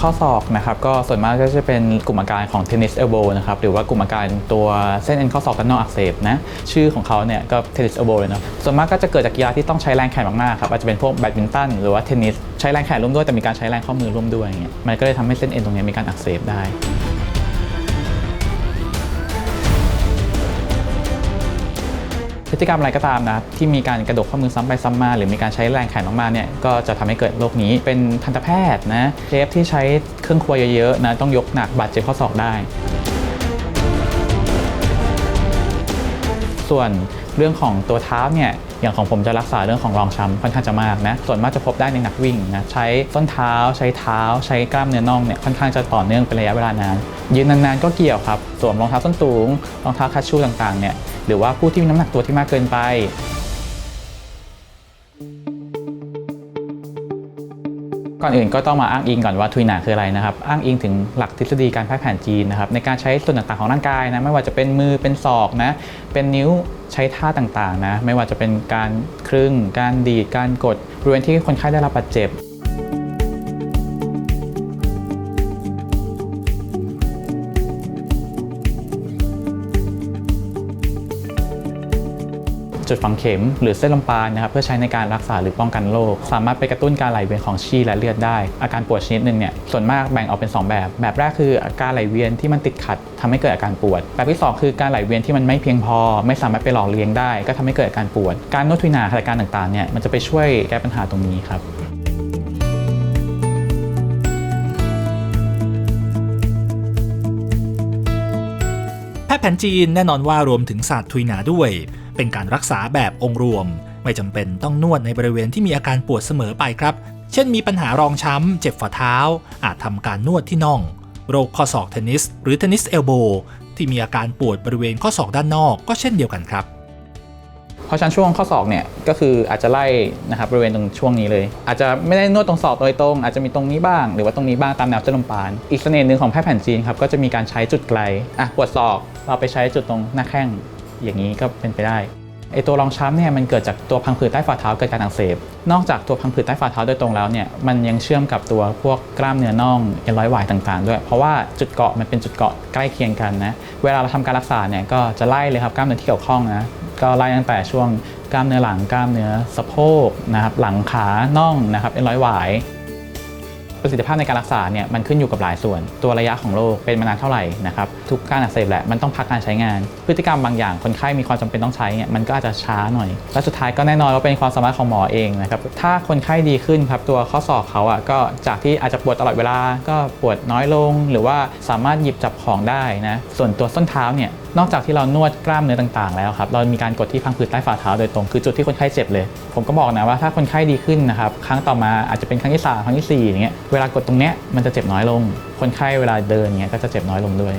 ข้อศอกนะครับก็ส่วนมากก็จะเป็นกลุ่มอาการของเทนนิสเอลโบนะครับหรือว่ากลุ่มอาการตัวเส้นเอ็นข้อศอกด้านนอกอักเสบนะชื่อของเขาเนี่ยก็เทนนิสเอลโบเลยเนาะส่วนมากก็จะเกิดจากกีฬาที่ต้องใช้แรงแขนมากๆครับอาจจะเป็นพวกแบดมินตันหรือว่าเทนนิสใช้แรงแขนร่วมด้วยแต่มีการใช้แรงข้อมือร่วมด้วยอย่างเงี้ยมันก็เลยทำให้เส้นเอ็นตรงนี้มีการอักเสบได้ พฤติกรรมอะไรก็ตามนะที่มีการกระดกข้อมือซ้ำไปซ้ำมา หรือมีการใช้แรงแขนมากๆเนี่ยก็จะทำให้เกิดโรคนี้เป็นทันตแพทย์นะเชฟที่ใช้เครื่องครัวเยอะๆนะต้องยกหนักบาดเจ็บข้อศอกได้ ส่วนเรื่องของตัวเท้าเนี่ยอย่างของผมจะรักษาเรื่องของรองช้ำค่อนข้างจะมากนะ ส่วนมากจะพบได้ในนักวิ่งนะ ใช้ส้นเท้า ใช้เท้า ใช้กล้ามเนื้อน่องเนี่ยค่อนข้างจะต่อเนื่องเป็นระยะเวลานาน ยืนนานๆก็เกี่ยวครับ สวมรองเท้าส้นสูง รองเท้าคัชชูต่างๆเนี่ย หรือว่าผู้ที่มีน้ำหนักตัวที่มากเกินไป ก่อนอื่นก็ต้องมาอ้างอิงก่อนว่าทุยหนาคืออะไรนะครับ อ้างอิงถึงหลักทฤษฎีการแพทย์แผนจีนนะครับในการใช้ส่วนต่างๆของร่างกายนะ ไม่ว่าจะเป็นมือ เป็นศอกนะ เป็นนิ้ว ใช้ท่าต่างๆนะ ไม่ว่าจะเป็นการครึ่ง การดีด การกด บริเวณที่คนไข้ได้รับบาดเจ็บ จุดฝังเข็มหรือเส้นลมปานนะครับเพื่อใช้ในการรักษาหรือป้องกันโรคสามารถไปกระตุ้นการไหลเวียนของชีและเลือดได้ อาการปวดชนิดหนึ่งเนี่ยส่วนมากแบ่งออกเป็น 2 แบบ แบบแรกคืออาการไหลเวียนที่มันติดขัดทำให้เกิดอาการปวด แบบที่ 2 คือการไหลเวียนที่มันไม่เพียงพอ ไม่สามารถไปหล่อเลี้ยงได้ ก็ทำให้เกิดอาการปวด การนวดทุยนาอาการต่างๆเนี่ยมันจะไปช่วยแก้ปัญหาตรงนี้ครับแพทย์แผนจีนแน่นอนว่ารวมถึงศาสตร์ทุยหนาด้วย เป็นการรักษาแบบองค์รวม ไม่จำเป็นต้องนวดในบริเวณที่มีอาการปวดเสมอไปครับ เช่นมีปัญหารองช้ำ เจ็บฝ่าเท้า อาจทำการนวดที่น่อง โรคข้อศอกเทนนิส หรือเทนนิสเอลโบที่มีอาการปวดบริเวณข้อศอกด้านนอกก็เช่นเดียวกันครับเพราะฉะนั้นช่วงข้อศอกเนี่ยก็คืออาจจะไล่นะครับบริเวณตรงช่วงนี้เลย อาจจะไม่ได้นวดตรงศอกโดยตรง อาจจะมีตรงนี้บ้าง หรือว่าตรงนี้บ้างตามแนวเส้นลมปาน อีกเสน่ห์หนึ่งของแพทย์แผนจีนครับก็จะมีการใช้จุดไกลอะปวดศอกเราไปใช้จุดตรงหน้าแข้ง อย่างนี้ก็เป็นไปได้ไอตัวรองช้ำเนี่ยมันเกิดจากตัวพังผืดใต้ฝ่าเท้าเกิดการอักเสบ นอกจากตัวพังผืดใต้ฝ่าเท้าโดยตรงแล้วเนี่ยมันยังเชื่อมกับตัวพวกกล้ามเนื้อน่องเอ็นร้อยหวายต่างๆ ด้วย เพราะว่าจุดเกาะมันเป็นจุดเกาะใกล้เคียงกันนะเวลาเราทำการรักษาเนี่ยก็จะไล่เลยครับกล้ามเนื้อที่เกี่ยวข้องนะก็ไล่ตั้งแต่ช่วงกล้ามเนื้อหลังกล้ามเนื้อสะโพกนะครับหลังขาน่องนะครับเอ็นร้อยหวาย ประสิทธิภาพในการรักษาเนี่ยมันขึ้นอยู่กับหลายส่วน ตัวระยะของโรคเป็นมานานเท่าไหร่นะครับทุกการอักเสบแหละมันต้องพักการใช้งาน พฤติกรรมบางอย่างคนไข้มีความจำเป็นต้องใช้เนี่ยมันก็อาจจะช้าหน่อย และสุดท้ายก็แน่นอนว่าเป็นความสามารถของหมอเองนะครับถ้าคนไข้ดีขึ้นครับตัวข้อศอกเขาอะก็จากที่อาจจะปวดตลอดเวลาก็ปวดน้อยลง หรือว่าสามารถหยิบจับของได้นะส่วนตัวส้นเท้าเนี่ยนอกจากที่เรานวดกล้ามเนื้อต่างๆ แล้วครับเรามีการกดที่พังผืดใต้ฝ่าเท้าโดยตรงคือจุดที่คนไข้เจ็บเลย ผมก็บอกนะว่าถ้าคนไข้ดีขึ้นนะครับครั้งต่อมาอาจจะเป็นครั้งที่สามครั้งที่สี่อย่างเงี้ยเวลากดตรงเนี้ยมันจะเจ็บน้อยลง คนไข้เวลาเดินเงี้ยก็จะเจ็บน้อยลงด้วย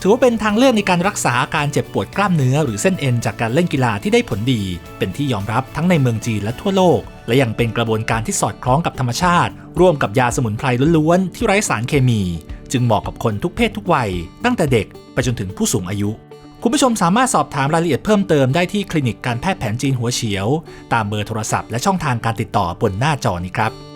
ถือว่าเป็นทางเลือกในการรักษาอาการเจ็บปวดกล้ามเนื้อ หรือเส้นเอ็นจากการเล่นกีฬาที่ได้ผลดี เป็นที่ยอมรับทั้งในเมืองจีนและทั่วโลก และยังเป็นกระบวนการที่สอดคล้องกับธรรมชาติ ร่วมกับยาสมุนไพรล้วนๆที่ไร้สารเคมี จึงเหมาะกับคนทุกเพศทุกวัย ตั้งแต่เด็กไปจนถึงผู้สูงอายุ คุณผู้ชมสามารถสอบถามรายละเอียดเพิ่มเติมได้ที่คลินิกการแพทย์แผนจีนหัวเฉียว ตามเบอร์โทรศัพท์และช่องทางการติดต่อบนหน้าจอนี้ครับ